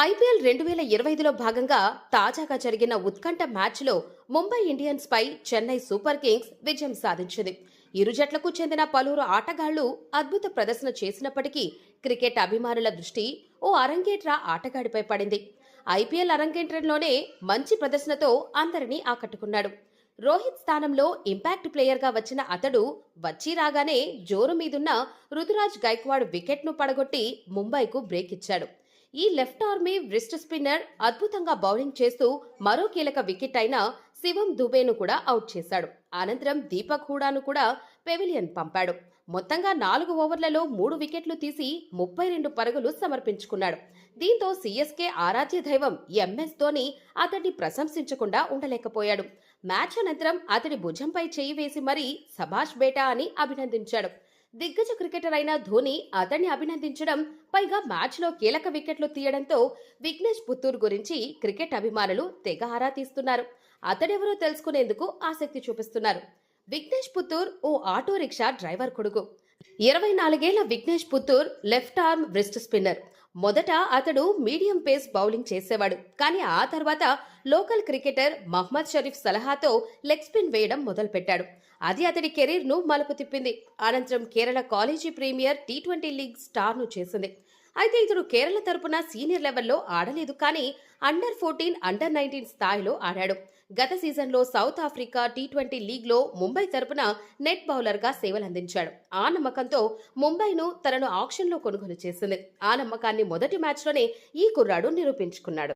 IPL రెండు వేల ఇరవై ఐదులో భాగంగా తాజాగా జరిగిన ఉత్కంఠ మ్యాచ్లో ముంబై ఇండియన్స్ పై చెన్నై సూపర్ కింగ్స్ విజయం సాధించింది. ఇరు జట్లకు చెందిన పలువురు ఆటగాళ్ళు అద్భుత ప్రదర్శన చేసినప్పటికీ క్రికెట్ అభిమానుల దృష్టి ఓ అరంగేట్ర ఆటగాడిపై పడింది. ఐపీఎల్ అరంగేట్రంలోనే మంచి ప్రదర్శనతో అందరినీ ఆకట్టుకున్నాడు. రోహిత్ స్థానంలో ఇంపాక్ట్ ప్లేయర్గా వచ్చిన అతడు వచ్చి రాగానే జోరు మీదున్న రుతురాజ్ గైక్వాడ్ వికెట్ను పడగొట్టి ముంబైకు బ్రేక్ ఇచ్చాడు ఈ లెఫ్ట్ ఆర్మీ వ్రిస్ట్ స్పిన్నర్ అద్భుతంగా బౌలింగ్ చేస్తూ మరో కీలక వికెట్ అయిన శివం దుబేను కూడా అవుట్ చేశాడు. అనంతరం దీపక్ హూడాను కూడా పెవిలియన్ పంపాడు. మొత్తంగా నాలుగు ఓవర్లలో మూడు వికెట్లు తీసి ముప్పై రెండు పరుగులు సమర్పించుకున్నాడు. దీంతో సీఎస్కే ఆరాధ్య దైవం ఎంఎస్ ధోని అతడిని ప్రశంసించకుండా ఉండలేకపోయాడు. మ్యాచ్ అనంతరం అతడి భుజంపై చేయి వేసి మరీ సభాష్ బేటా అని అభినందించాడు. దిగ్గజ క్రికెటర్ అయిన ధోని అతన్ని అభినందించడం పైగా మ్యాచ్లో కీలక వికెట్లు తీయడంతో విఘ్నేష్ పుత్తూర్ గురించి క్రికెట్ అభిమానులు తెగ ఆరా తీస్తున్నారు. అతడెవరో తెలుసుకునేందుకు ఆసక్తి చూపిస్తున్నారు. విఘ్నేష్ పుత్తూర్ ఓ ఆటో రిక్షా డ్రైవర్ కొడుకు. ఇరవై నాలుగేళ్ళ Vignesh Puthur left arm wrist spinner. మొదట అతడు మీడియం పేస్ బౌలింగ్ చేసేవాడు. కానీ ఆ తర్వాత లోకల్ క్రికెటర్ మహ్మద్ షరీఫ్ సలహాతో లెగ్ స్పిన్ వేయడం మొదలుపెట్టాడు. అది అతడి కెరీర్ను మలుపు తిప్పింది. అనంతరం Kerala college premier T twenty league స్టార్ను చేసింది. అయితే ఇతడు కేరళ తరపున సీనియర్ లెవెల్లో ఆడలేదు కానీ అండర్ ఫోర్టీన్ అండర్ నైన్టీన్ స్థాయిలో ఆడాడు. గత సీజన్లో సౌత్ ఆఫ్రికా టీ ట్వంటీ లీగ్లో ముంబై తరపున నెట్ బౌలర్గా సేవలందించాడు. ఆ నమ్మకంతో ముంబైను తనను ఆక్షన్లో కొనుగోలు చేసింది. ఆ నమ్మకాన్ని మొదటి మ్యాచ్లోనే ఈ కుర్రాడు నిరూపించుకున్నాడు.